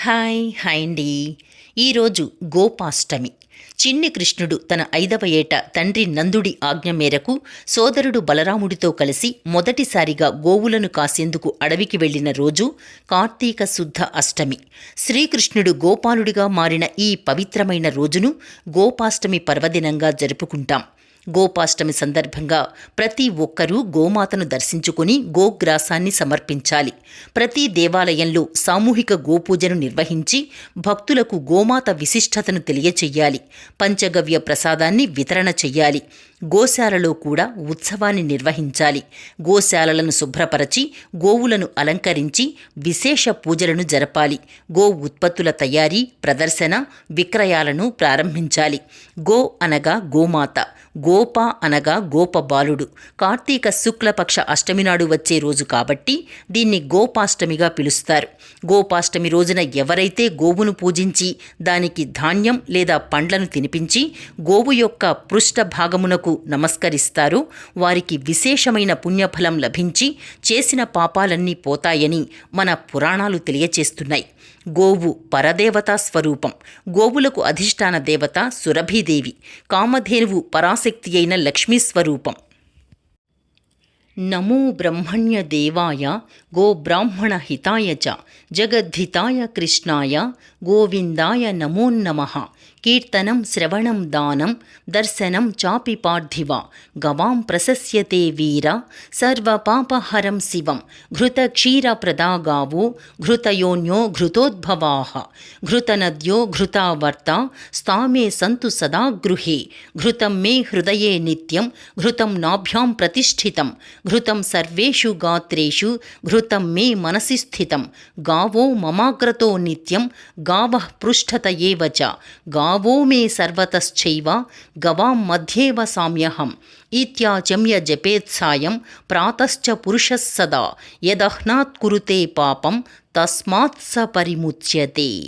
Hi hi అండి. ఈరోజు గోపాష్టమి. చిన్ని కృష్ణుడు తన ఐదవ ఏట తండ్రి నందుడి ఆజ్ఞ మేరకు సోదరుడు బలరాముడితో కలిసి మొదటిసారిగా గోవులను కాసేందుకు అడవికి వెళ్ళిన రోజు కార్తీక శుద్ధ అష్టమి. శ్రీకృష్ణుడు గోపాలుడిగా మారిన ఈ పవిత్రమైన రోజును గోపాష్టమి పర్వదినంగా జరుపుకుంటాం. గోపాష్టమి సందర్భంగా ప్రతి ఒక్కరూ గోమాతను దర్శించుకుని గోగ్రాసాన్ని సమర్పించాలి. ప్రతి దేవాలయంలో సామూహిక గోపూజను నిర్వహించి భక్తులకు గోమాత విశిష్టతను తెలియచేయాలి పంచగవ్య ప్రసాదాన్ని వితరణ చెయ్యాలి. గోశాలలో కూడా ఉత్సవాన్ని నిర్వహించాలి. గోశాలలను శుభ్రపరచి గోవులను అలంకరించి విశేష పూజలను జరపాలి. గో ఉత్పత్తుల తయారీ ప్రదర్శన విక్రయాలను ప్రారంభించాలి. గో అనగా గోమాత. గోప అనగా గోప బాలుడు కార్తీక శుక్లపక్ష అష్టమి నాడు వచ్చే రోజు కాబట్టి దీన్ని గోపాష్టమిగా పిలుస్తారు. గోపాష్టమి రోజున ఎవరైతే గోవును పూజించి దానికి ధాన్యం లేదా పండ్లను తినిపించి గోవు యొక్క పృష్ఠ భాగమునకు నమస్కరిస్తారు వారికి విశేషమైన పుణ్యఫలం లభించి చేసిన పాపాలన్నీ పోతాయని మన పురాణాలు తెలియచేస్తున్నాయి. గోవు పరదేవతా స్వరూపం. గోవులకు అధిష్టాన దేవత సురభీదేవి. కామధేనువు పరాశ అయిన లక్ష్మీ స్వరూపం నమో బ్రహ్మణ్య దేవాయ గోబ్రాహ్మణ హితాయ చ జగద్ధితాయ కృష్ణాయ గోవిందాయ నమో నమః కీర్తనం శ్రవణం దానం దర్శనం చాపి పార్థివ గవాం ప్రశస్యతే వీర సర్వపాపహరం శివం ఘృతక్షీరప్రదాగావో ఘృతయోన్యో ఘృతోద్భవా ఘృతనద్యో ఘృతావర్త స్థామే సంతు సదా గృహే ఘృతం మే హృదయే నిత్యం ఘృతం నాభ్యాం ప్రతిష్ఠితం ఘృతం సర్వేషు గాత్రేషు ఘృతం మే మనసి స్థితం గావో మమాగ్రతో నిత్యం గావ పృష్ఠత ఏవ చ గావో మే సర్వతశ్చైవ గవాం మధ్యేవ సామ్యహం. ఈత్యాచమ్య జపేత్సాయం ప్రాతశ్చ పురుష సదా. యదహ్నాత్ కురుతే పాపం తస్మాత్ స పరిముచ్యతే.